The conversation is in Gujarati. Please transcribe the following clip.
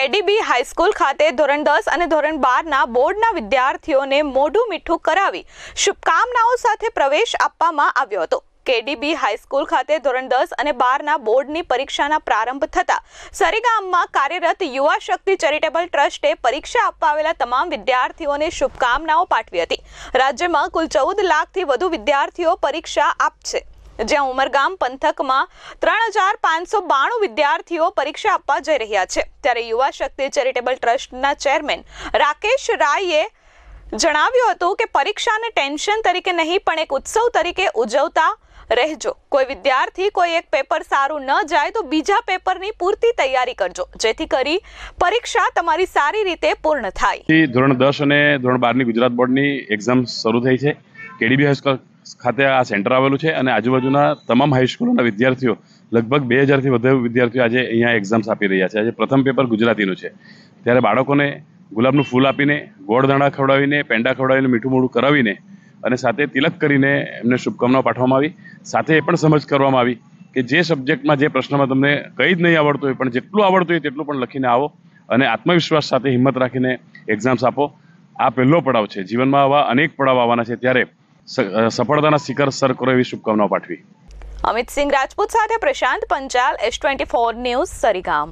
કેડીબી હાઈસ્કૂલ ખાતે ધોરણ દસ અને ધોરણ બારના બોર્ડના વિદ્યાર્થીઓને મોઢું મીઠું કરાવી શુભકામનાઓ સાથે પ્રવેશ આપવામાં આવ્યો હતો. કેડીબી હાઈસ્કૂલ ખાતે ધોરણ દસ અને બારના બોર્ડની પરીક્ષાના પ્રારંભ થતા સરીગામમાં કાર્યરત યુવા શક્તિ ચેરિટેબલ ટ્રસ્ટે પરીક્ષા આપવા આવેલા તમામ વિદ્યાર્થીઓને શુભકામનાઓ પાઠવી હતી. રાજ્યમાં કુલ ચૌદ લાખથી વધુ વિદ્યાર્થીઓ પરીક્ષા આપશે. જ્યાં ઉમરગામ પંથકમાં ત્રણ હજાર પાંચસો બાણું વિદ્યાર્થીઓ પરીક્ષા આપવા જઈ રહ્યા છે. ત્યારે યુવા શક્તિ ચેરિટેબલ ટ્રસ્ટના ચેરમેન રાકેશ રાયે જણાવ્યું હતું કે પરીક્ષાને ટેન્શન તરીકે નહીં, પણ એક ઉત્સવ તરીકે ઉજવતા રહેજો. કોઈ વિદ્યાર્થી, કોઈ એક પેપર સારું ન જાય તો બીજા પેપરની પૂરતી તૈયારી કરજો. જેથી કરી પરીક્ષા તમારી સારી રીતે પૂર્ણ થાય. ધોરણ દસ અને ધોરણ બારની ગુજરાત બોર્ડની એક્ઝામ શરૂ થઈ છે. કેડીબી હાઈસ્કૂલ ખાતે આ સેન્ટર આવેલું છે અને આજુબાજુના તમામ હાઈસ્કૂલોના વિદ્યાર્થીઓ, લગભગ બે હજારથી વધુ વિદ્યાર્થીઓ આજે અહીંયા એક્ઝામ્સ આપી રહ્યા છે. આજે પ્રથમ પેપર ગુજરાતીનું છે. ત્યારે બાળકોને ગુલાબનું ફૂલ આપીને, ગોળ દાણા ખવડાવીને, પેંડા ખવડાવીને, મીઠું મોડું કરાવીને અને સાથે તિલક કરીને એમને શુભકામનાઓ પાઠવવામાં આવી. સાથે એ પણ સમજ કરવામાં આવી કે જે સબ્જેક્ટમાં જે પ્રશ્નમાં તમને કંઈ જ નહીં આવડતું હોય, પણ જેટલું આવડતું હોય તેટલું પણ લખીને આવો અને આત્મવિશ્વાસ સાથે હિંમત રાખીને એક્ઝામ્સ આપો. આ પહેલો પડાવ છે. જીવનમાં આવા અનેક પડાવ આવવાના છે. ત્યારે સફળતાના શિખર સર કરો એવી શુભકામનાઓ પાઠવી. અમિત સિંહ રાજપૂત સાથે Prashant Panchal, S twenty four news, Sarigam.